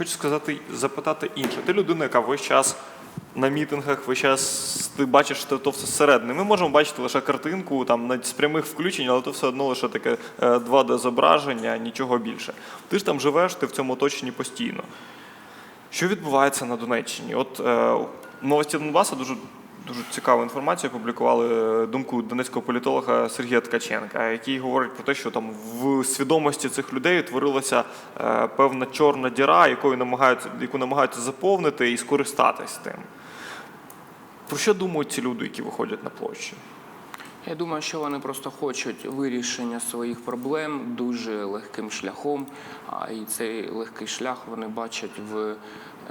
хочу сказати, запитати інше. Ти людина, яка весь час на мітингах, весь час ти бачиш що то все зсередини. Ми можемо бачити лише картинку там з прямих включень, але то все одно лише таке 2D зображення, нічого більше. Ти ж там живеш, ти в цьому оточенні постійно. Що відбувається на Донеччині? От е, новості Донбасу дуже дуже цікаву інформацію опублікували е, думку донецького політолога Сергія Ткаченка, який говорить про те, що там в свідомості цих людей утворилася е, певна чорна діра, якою намагаються, яку намагаються заповнити і скористатись тим. Про що думають ці люди, які виходять на площі? Я думаю, що вони просто хочуть вирішення своїх проблем дуже легким шляхом. І цей легкий шлях вони бачать в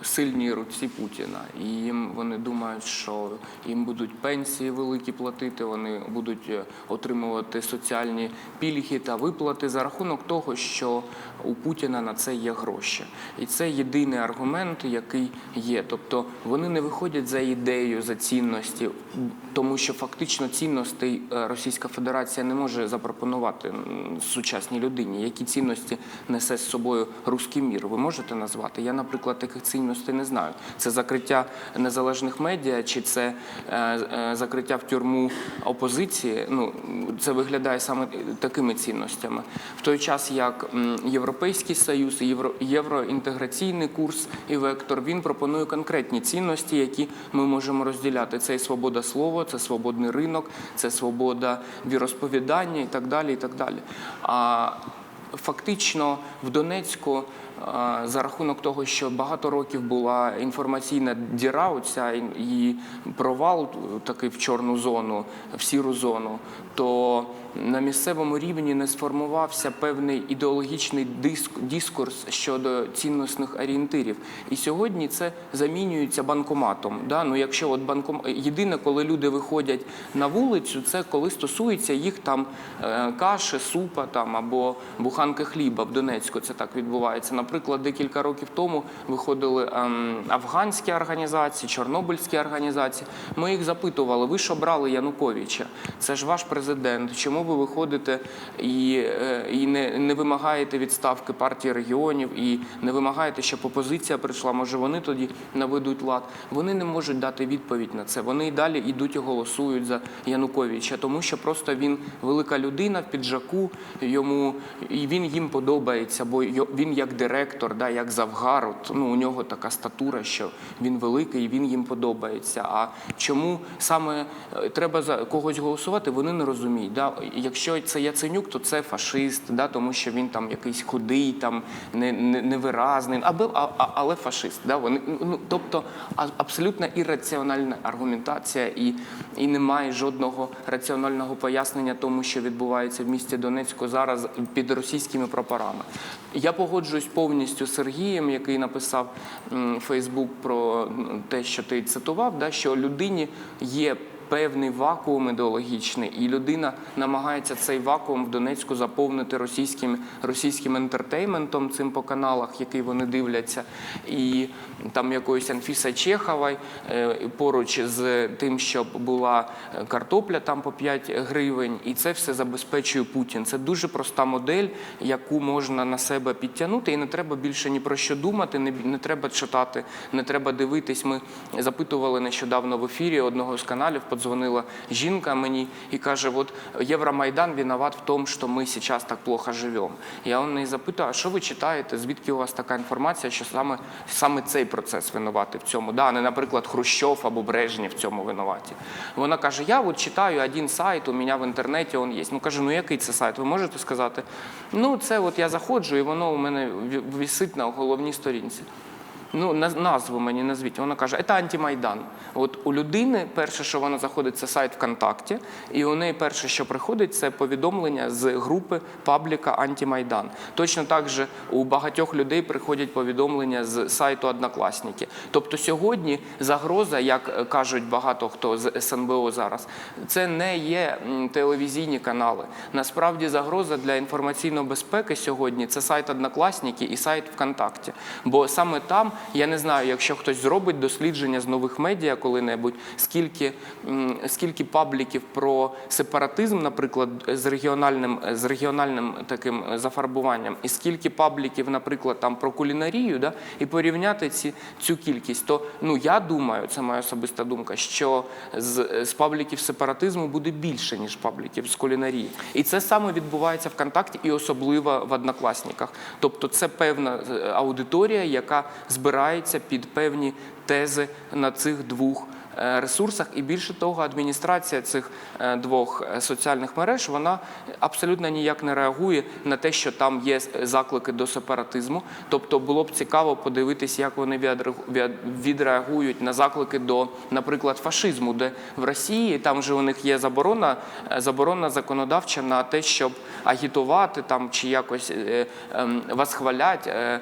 сильній руці Путіна. І їм вони думають, що їм будуть пенсії великі платити, вони будуть е, отримувати соціальні пільги та виплати за рахунок того, що у Путіна на це є гроші. І це єдиний аргумент, який є. Тобто вони не виходять за ідею, за цінності, тому що фактично цінностей е, Російська Федерація не може запропонувати сучасній людині. Які цінності несе з собою руський мір? Ви можете назвати? Я, наприклад, таких цінностей не знаю. Це закриття незалежних медіа, чи це е, е, закриття в тюрму опозиції. Ну це виглядає саме такими цінностями. В той час як Європейський Союз, євро, євроінтеграційний курс і вектор він пропонує конкретні цінності, які ми можемо розділяти. Це і свобода слова, це свободний ринок, це свобода віросповідання і так далі. І так далі. А фактично в Донецьку. За рахунок того, що багато років була інформаційна діра, оця і провал такий в чорну зону, в сіру зону, то на місцевому рівні не сформувався певний ідеологічний диск- дискурс щодо цінностних орієнтирів. І сьогодні це замінюється банкоматом. Да? Ну, якщо от банком... Єдине, коли люди виходять на вулицю, це коли стосується їх там е, каші, супа там, або буханки хліба в Донецьку. Це так відбувається. Наприклад, декілька років тому виходили ем, афганські організації, чорнобильські організації. Ми їх запитували, ви ж обрали Януковича, це ж ваш президент. Чому ви виходите і, е, і не, не вимагаєте відставки партії регіонів і не вимагаєте, щоб опозиція прийшла? Може, вони тоді наведуть лад? Вони не можуть дати відповідь на це. Вони і далі йдуть і голосують за Януковича, тому що просто він велика людина в піджаку, йому і він їм подобається, бо він як директор, да, як завгар. От, ну, у нього така статура, що він великий, і він їм подобається. А чому саме е, треба за когось голосувати, вони не розуміють. Да? Якщо це Яценюк, то це фашист, да, тому що він там якийсь худий, там не, не, невиразний, або, а, а- але фашист. Да? Вони, ну, тобто абсолютно ірраціональна аргументація, і, і немає жодного раціонального пояснення тому, що відбувається в місті Донецьку зараз під російськими прапорами. Я погоджуюсь повністю з Сергієм, який написав Фейсбук про те, що ти цитував, да, що людині є певний вакуум ідеологічний, і людина намагається цей вакуум в Донецьку заповнити російським російським ентертейментом цим по каналах, який вони дивляться, і там якоїсь Анфіса Чехової е, поруч з тим, щоб була е, картопля там по 5 гривень, і це все забезпечує Путін. Це дуже проста модель, яку можна на себе підтягнути, і не треба більше ні про що думати, не, не треба читати, не треба дивитись. Ми запитували нещодавно в ефірі одного з каналів. Подзвонила жінка мені і каже: от Євромайдан виноват в тому, що ми зараз так плохо живемо. Я у неї запитую, а що ви читаєте? Звідки у вас така інформація, що саме, саме цей процес винуватий в цьому? Да, а не, наприклад, Хрущов або Брежнєв в цьому винуваті. Вона каже: Я от читаю один сайт, у мене в інтернеті він є. Ну кажу, ну який це сайт? Ви можете сказати? Ну, це от я заходжу, і воно у мене висить на головній сторінці. Ну, наз- назву мені назвіть. Вона каже, це антимайдан. От у людини перше, що вона заходить, це сайт ВКонтакті, і у неї перше, що приходить, це повідомлення з групи пабліка Антимайдан. Точно так же у багатьох людей приходять повідомлення з сайту Однокласники. Тобто сьогодні загроза, як кажуть багато хто з СНБО зараз, це не є телевізійні канали. Насправді загроза для інформаційної безпеки сьогодні це сайт Однокласники і сайт ВКонтакті. Бо саме там Я не знаю, якщо хтось зробить дослідження з нових медіа коли-небудь, скільки, скільки пабліків про сепаратизм, наприклад, з регіональним, з регіональним таким зафарбуванням, і скільки пабліків, наприклад, там про кулінарію, да, і порівняти ці, цю кількість, то ну я думаю, це моя особиста думка, що з, з пабліків сепаратизму буде більше, ніж пабліків з кулінарії. І це саме відбувається ВКонтакті і особливо в однокласниках. Тобто це певна е, аудиторія, яка збирається під певні тези на цих двох ресурсах. І більше того, адміністрація цих е, двох е, соціальних мереж вона абсолютно ніяк не реагує на те, що там є заклики до сепаратизму. Тобто було б цікаво подивитися, як вони відреагують на заклики до, наприклад, фашизму, де в Росії там же у них є заборона, е, заборона законодавча на те, щоб агітувати там чи якось е, ем, восхвалять е, е,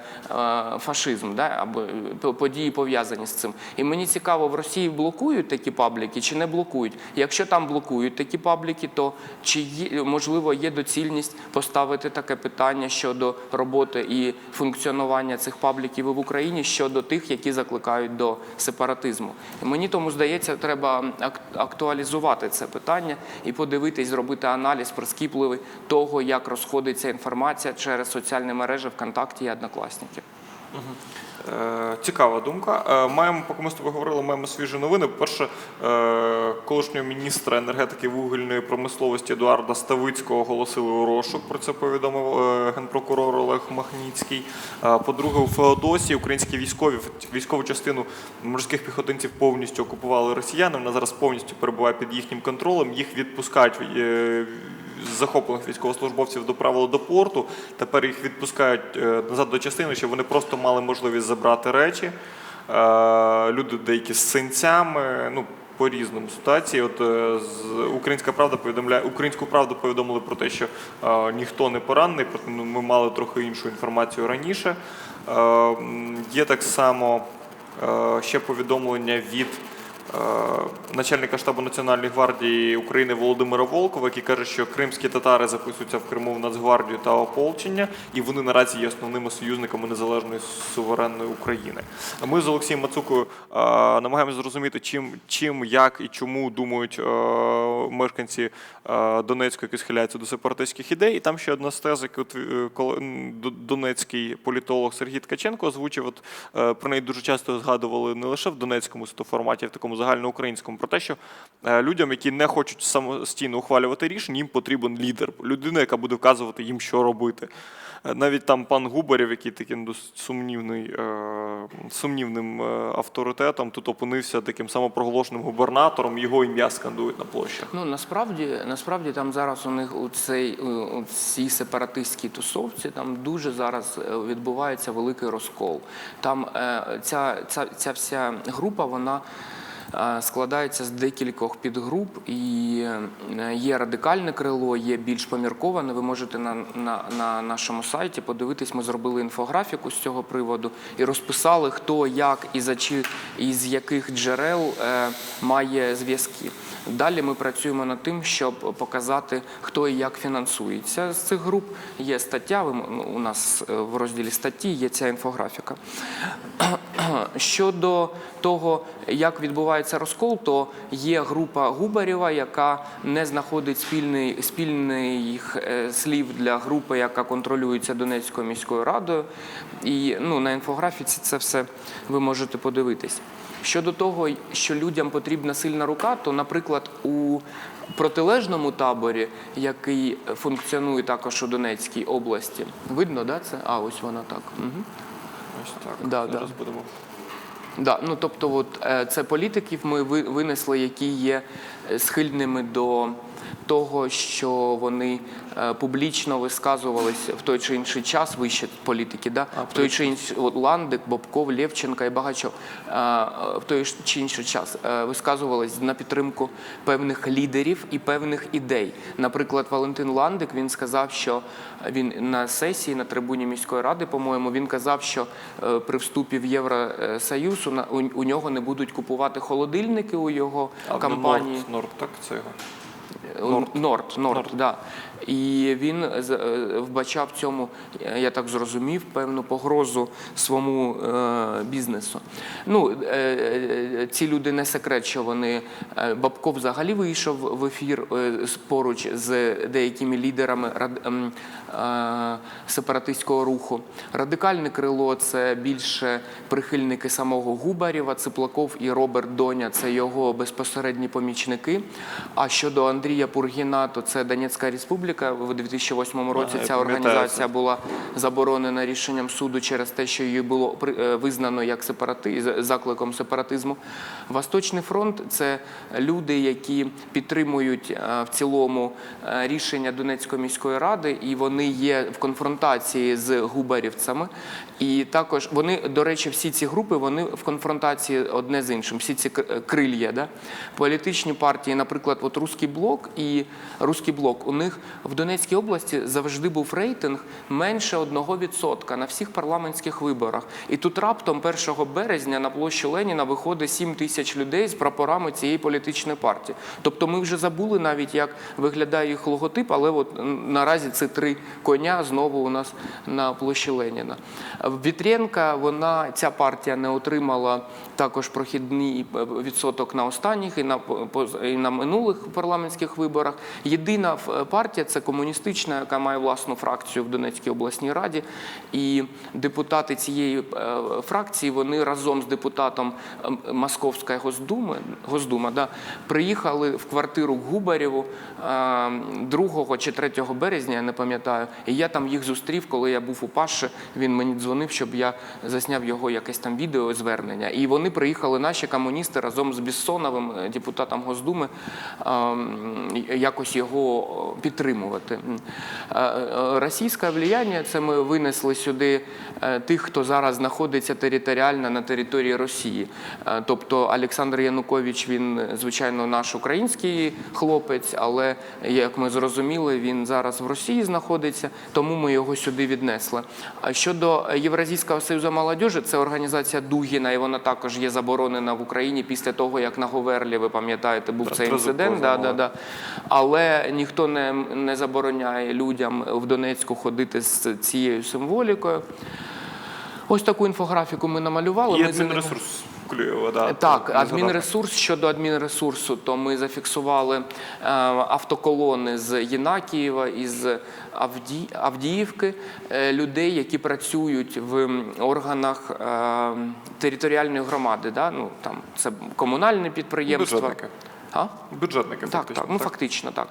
фашизм, да, або е, події пов'язані з цим. І мені цікаво, в Росії блокують такі пабліки чи не блокують. Якщо там блокують такі пабліки, то чи є, можливо є доцільність поставити таке питання щодо роботи і функціонування цих пабліків в Україні щодо тих, які закликають до сепаратизму? Мені тому здається, треба ак- актуалізувати це питання і подивитись, зробити аналіз прискіпливий того, як розходиться інформація через соціальні мережі ВКонтакті і Однокласники. Е, Цікава думка. Е, Маємо, поки ми з тобою говорили, маємо свіжі новини. По-перше, е, колишнього міністра енергетики вугільної промисловості Едуарда Ставицького оголосили у розшук. Про це повідомив генпрокурор Олег Махніцький. По-друге, у Феодосії українські військові військову частину морських піхотинців повністю окупували росіяни. Вона зараз повністю перебуває під їхнім контролем. Їх відпускають. Захоплених військовослужбовців доправили до порту. Тепер їх відпускають е, назад до частини, щоб вони просто мали можливість забрати речі. Е, Люди деякі з синцями. Ну, по різному ситуації. От е, українська правда повідомляє українську правду повідомили про те, що ніхто не поранений, проте ну, ми мали трохи іншу інформацію раніше. Є так само ще повідомлення від начальника штабу Національної гвардії України Володимира Волкова, який каже, що кримські татари записуються в Криму в Нацгвардію та ополчення, і вони наразі є основними союзниками незалежної суверенної України. Ми з Олексієм Мацукою е, намагаємося зрозуміти, чим, чим, як і чому думають е, мешканці е, Донецька, які схиляються до сепаратистських ідей. І там ще одна з тез, яку донецький політолог Сергій Ткаченко озвучив. От е, про неї дуже часто згадували не лише в донецькому форматі, а в такому загальноукраїнському, про те, що е, людям, які не хочуть самостійно ухвалювати рішення, їм потрібен лідер, людина, яка буде вказувати їм, що робити. Е, Навіть там пан Губарєв, який таким досить сумнівний, е, сумнівним авторитетом, тут опинився таким самопроголошеним губернатором, його ім'я скандують на площах. Ну насправді, насправді там зараз у них у цей у цій сепаратистській тусовці там дуже зараз відбувається великий розкол. Там ця, ця, ця вся група вона. Складається з декількох підгруп, і е, є радикальне крило, є більш помірковане. Ви можете на, на, на нашому сайті подивитись. Ми зробили інфографіку з цього приводу і розписали, хто як і за чи і з яких джерел е, має зв'язки. Далі ми працюємо над тим, щоб показати, хто і як фінансується з цих груп. Є стаття. ну, у нас е, в розділі статті є ця інфографіка. Щодо того, як відбувається розкол, то є група Губарєва, яка не знаходить спільний, спільних е, слів для групи, яка контролюється Донецькою міською радою. І ну, на інфографіці це все ви можете подивитись. Щодо того, що людям потрібна сильна рука, то, наприклад, у протилежному таборі, який функціонує також у Донецькій області, видно, да, це? А, ось вона так. Угу. Ось так. Да, Зараз да. будемо. Да, ну тобто, от е, це політиків ми винесли, які є схильними до того, що вони е, публічно висказувалися в той чи інший час, вище політики, да? в той чи інший от Ландик, Бобков, Лєвченка і багато е, в той чи інший час е, висказувались на підтримку певних лідерів і певних ідей. Наприклад, Валентин Ландик він сказав, що він на сесії на трибуні міської ради, по-моєму, він казав, що е, при вступі в Євросоюз у, нього не будуть купувати холодильники у його А компанії. Норд, так це його. Норд. Норд, Норд, да. І він з- е, вбачав цьому, е, я так зрозумів, певну погрозу своєму е, бізнесу. Ну, е, е, ці люди не секрет, що вони е, Бабко взагалі вийшов в ефір е, поруч з деякими лідерами ем, е, сепаратистського руху. Радикальне крило це більше прихильники самого Губарєва, Циплаков і Роберт Доня це його безпосередні помічники. А щодо Андрія Пургіна, то це Донецька Республіка. В 2008 році я ця організація була заборонена рішенням суду через те, що її було е, визнано як сепарати закликом сепаратизму. Восточний фронт це люди, які підтримують е, в цілому е, рішення Донецької міської ради, і вони є в конфронтації з губарівцями. І також вони, до речі, всі ці групи вони в конфронтації одне з іншим. Всі ці кр- крилья, да? політичні партії, наприклад, от Руський блок і Руський блок. У них в Донецькій області завжди був рейтинг менше 1% на всіх парламентських виборах. І тут раптом 1 березня на площі Леніна виходить 7 тисяч людей з прапорами цієї політичної партії. Тобто ми вже забули навіть, як виглядає їх логотип, але от наразі це три коня знову у нас на площі Леніна. Вітренка, вона ця партія не отримала також прохідний е, відсоток на останніх і на і на минулих парламентських виборах. Єдина е, партія це комуністична, яка має власну фракцію в Донецькій обласній раді. І депутати цієї е, фракції вони разом з депутатом Московської Госдуми, Госдума да, приїхали в квартиру Губарєву е, 2 чи 3 березня, я не пам'ятаю. І я там їх зустрів, коли я був у Паші. Він мені дзвонив, щоб я засняв його якесь там відео звернення. І вони приїхали, наші комуністи, разом з Біссоновим, е, депутатом Госдуми, ем, якось його підтримувати. М. Е, е, Російське влияння це ми винесли сюди е, тих, хто зараз знаходиться територіально на території Росії. Е, Тобто Олександр Янукович, він е, звичайно наш український хлопець, але як ми зрозуміли, він зараз в Росії знаходиться, тому ми його сюди віднесли. Щодо Євразійського союзу молодіжі, це організація Дугіна, і вона також є заборонена в Україні після того, як на Говерлі, ви пам'ятаєте, був цей інцидент. Да, да, да. Але ніхто не, не забороняє людям в Донецьку ходити з цією символікою. Ось таку інфографіку ми намалювали. Є Ми ними- адмінресурс Клюєва, да. так, адмінресурс щодо адмінресурсу, то ми зафіксували е, автоколони з Єнакієва із Авді... Авдіївки, е, людей, які працюють в органах е, територіальної громади. Да? Ну, там, це комунальне підприємство. Бюджетники. А? Бюджетники, Так, фактично. так, ну фактично так.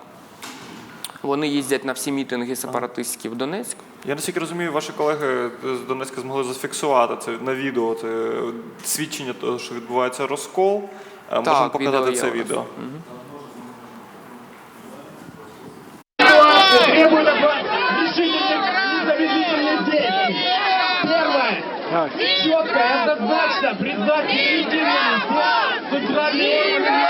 Вони їздять на всі мітинги сепаратистські в Донецьк. Я наскільки розумію, ваші колеги з Донецька змогли зафіксувати це на відео, це свідчення того, що відбувається розкол. Е, Можемо відео показати є це у нас. відео. требует от вас решительных незамедлительных действий. Первое. Четко и однозначно признать нелегитимными все центральные органы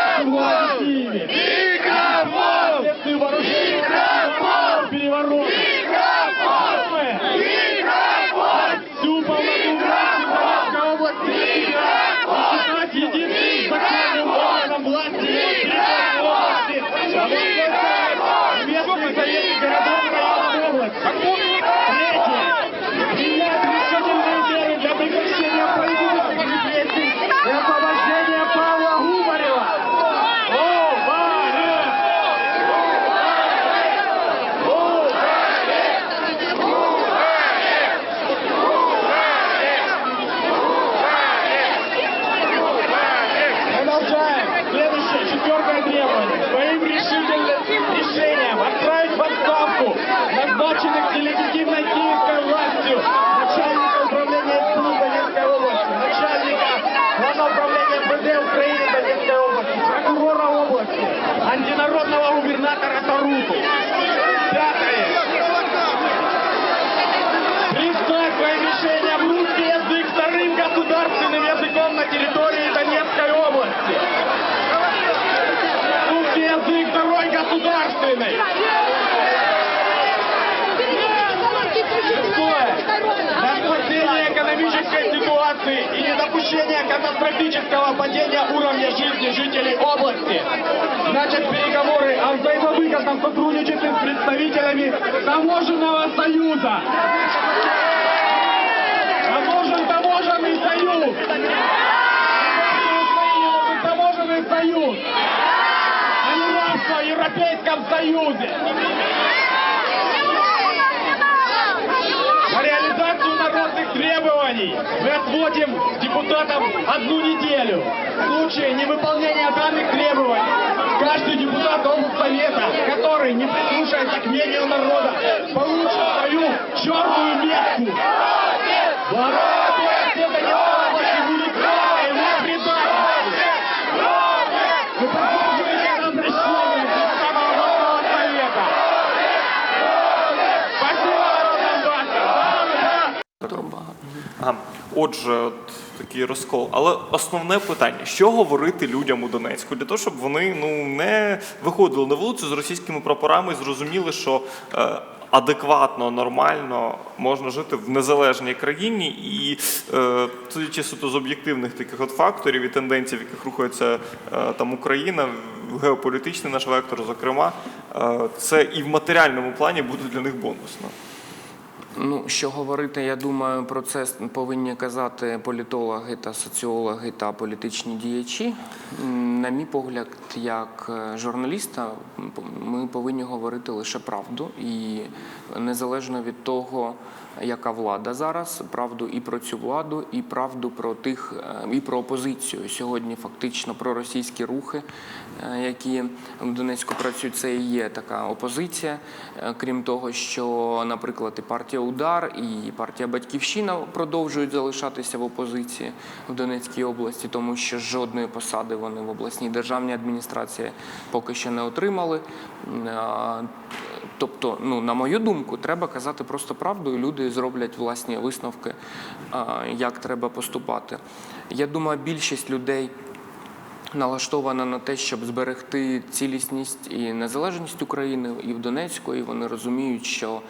языком на территории Донецкой области. Русский язык второй государственный. Экономической ситуации и недопущение катастрофического падения уровня жизни жителей области. Начать переговоры о взаимовыгодном выгодно сотрудничать с представителями таможенного союза. Таможенный союз. Таможенный союз. А не рабство в Европейском Союзе. На реализацию народных требований мы отводим депутатам одну неделю. В случае невыполнения данных требований каждый депутат Совета, который не прислушается к мнению народа, получит свою черную метку. Воробец! Отже, от такий розкол. Але основне питання: що говорити людям у Донецьку для того, щоб вони ну не виходили на вулицю з російськими прапорами і зрозуміли, що е, адекватно, нормально можна жити в незалежній країні, і е, судячи суто з об'єктивних таких от факторів і тенденцій, в яких рухається е, там Україна, геополітичний наш вектор, зокрема, е, це і в матеріальному плані буде для них бонусно. Ну, що говорити, я думаю, про це повинні казати політологи та соціологи та політичні діячі. На мій погляд, як е, журналіста, ми повинні говорити лише правду, і незалежно від того, яка влада зараз, правду і про цю владу, і правду про тих, е, і про опозицію. Сьогодні фактично про російські рухи, е, які в Донецьку працюють, це і є така опозиція. Крім того, що, наприклад, і партія Удар, і партія Батьківщина продовжують залишатися в опозиції в Донецькій області, тому що жодної посади вони в обласній державній адміністрації поки що не отримали. Тобто, ну на мою думку, треба казати просто правду, і люди зроблять власні висновки, як треба поступати. Я думаю, більшість людей налаштована на те, щоб зберегти цілісність і незалежність України і в Донецьку, і вони розуміють, що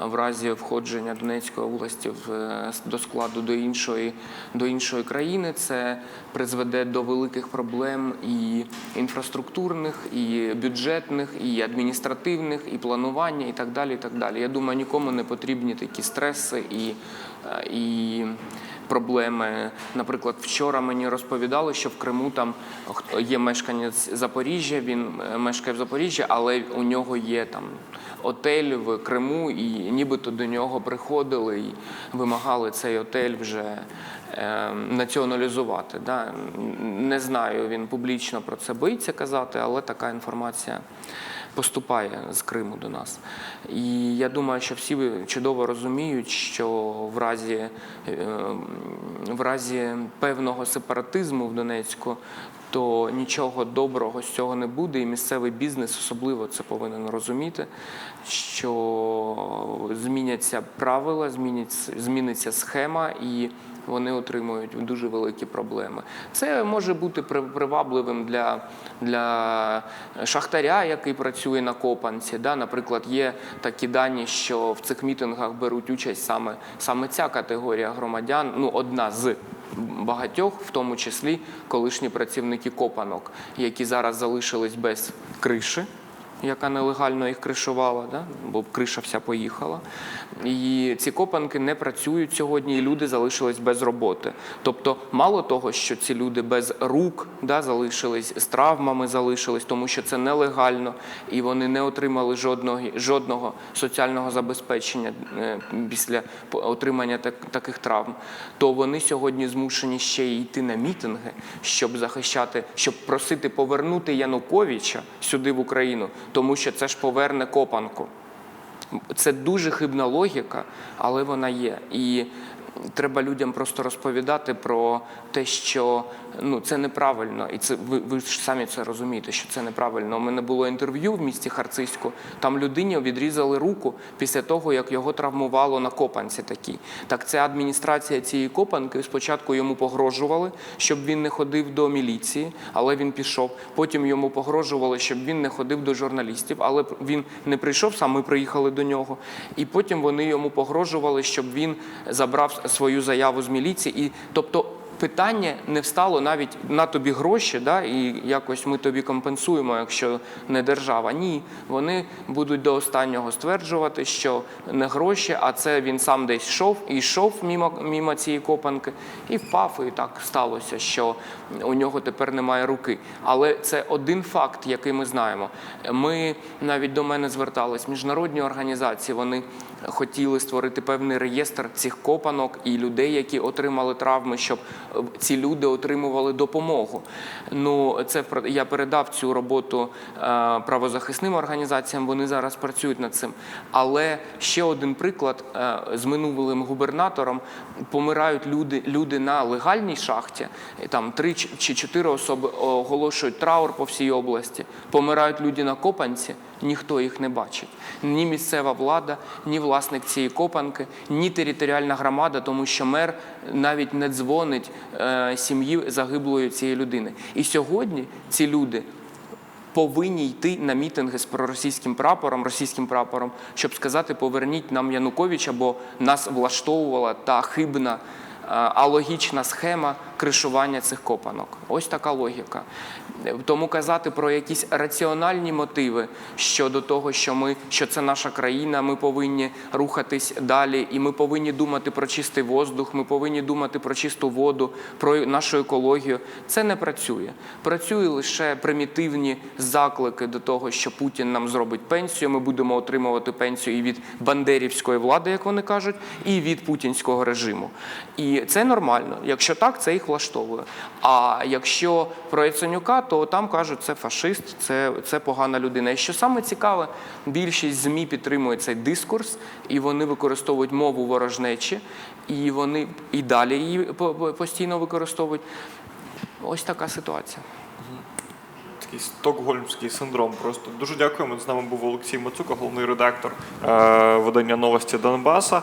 в разі входження Донецької області в, е, до складу до іншої, до іншої країни це призведе до великих проблем і інфраструктурних, і бюджетних, і адміністративних, і планування, і так далі. І так далі. Я думаю, нікому не потрібні такі стреси і, і проблеми. Наприклад, вчора мені розповідали, що в Криму там є мешканець Запоріжжя, він е, мешкає в Запоріжжі, але у нього є там отель в Криму, і нібито до нього приходили і вимагали цей отель вже е, націоналізувати. Да? Не знаю, він публічно про це боїться казати, але така інформація поступає з Криму до нас. І я думаю, що всі чудово розуміють, що в разі, е, в разі певного сепаратизму в Донецьку, то нічого доброго з цього не буде, і місцевий бізнес особливо це повинен розуміти, що зміняться правила, зміняться, зміниться схема і вони отримують дуже великі проблеми. Це може бути при- привабливим для, для шахтаря, який працює на копанці. Да? Наприклад, є такі дані, що в цих мітингах беруть участь саме, саме ця категорія громадян, ну одна з багатьох, в тому числі колишні працівники копанок, які зараз залишились без криші яка нелегально їх кришувала, да? бо криша вся поїхала. І ці копанки не працюють сьогодні, і люди залишились без роботи. Тобто, мало того, що ці люди без рук да, залишились, з травмами залишились, тому що це нелегально, і вони не отримали жодного, жодного соціального забезпечення е, після отримання так, таких травм, то вони сьогодні змушені ще й йти на мітинги, щоб захищати, щоб просити повернути Януковича сюди в Україну, тому що це ж поверне копанку. Це дуже хибна логіка, але вона є. І треба людям просто розповідати про те, що ну це неправильно, і це ви, ви ж самі це розумієте, що це неправильно. У мене було інтерв'ю в місті Харциську. Там людині відрізали руку після того, як його травмувало на копанці такій. Так це адміністрація цієї копанки. Спочатку йому погрожували, щоб він не ходив до міліції, але він пішов. Потім йому погрожували, щоб він не ходив до журналістів, але він не прийшов, сам ми приїхали до нього. І потім вони йому погрожували, щоб він забрав свою заяву з міліції. І тобто питання не встало навіть на тобі гроші, да, і якось ми тобі компенсуємо, якщо не держава. Ні, вони будуть до останнього стверджувати, що не гроші, а це він сам десь йшов і йшов мімо, мімо цієї копанки, і впав, і так сталося, що у нього тепер немає руки. Але це один факт, який ми знаємо. Ми навіть до мене звертались міжнародні організації. Вони хотіли створити певний реєстр цих копанок і людей, які отримали травми, щоб ці люди отримували допомогу. Ну це я передав цю роботу е, правозахисним організаціям. Вони зараз працюють над цим. Але ще один приклад е, з минулим губернатором помирають люди, люди на легальній шахті. Там три чи- чотири особи оголошують траур по всій області. Помирають люди на копанці. Ніхто їх не бачить. Ні місцева влада, ні власник цієї копанки, ні територіальна громада, тому що мер навіть не дзвонить е, сім'ї загиблої цієї людини. І сьогодні ці люди повинні йти на мітинги з проросійським прапором, російським прапором, щоб сказати: поверніть нам Януковича, бо нас влаштовувала та хибна. Алогічна схема кришування цих копанок. Ось така логіка. Тому казати про якісь раціональні мотиви щодо того, що ми що це наша країна, ми повинні рухатись далі, і ми повинні думати про чистий воздух, ми повинні думати про чисту воду, про нашу екологію. Це не працює. Працює лише примітивні заклики до того, що Путін нам зробить пенсію. Ми будемо отримувати пенсію і від бандерівської влади, як вони кажуть, і від путінського режиму. І це нормально. Якщо так, це їх влаштовує. А якщо про Яценюка, то там кажуть, це фашист, це, це погана людина. І що саме цікаве, більшість ЗМІ підтримує цей дискурс, і вони використовують мову ворожнечі, і вони і далі її по- по- постійно використовують. Ось така ситуація. Такий стокгольмський синдром. Просто дуже дякуємо. З нами був Олексій Мацука, головний редактор е, видання новості Донбаса.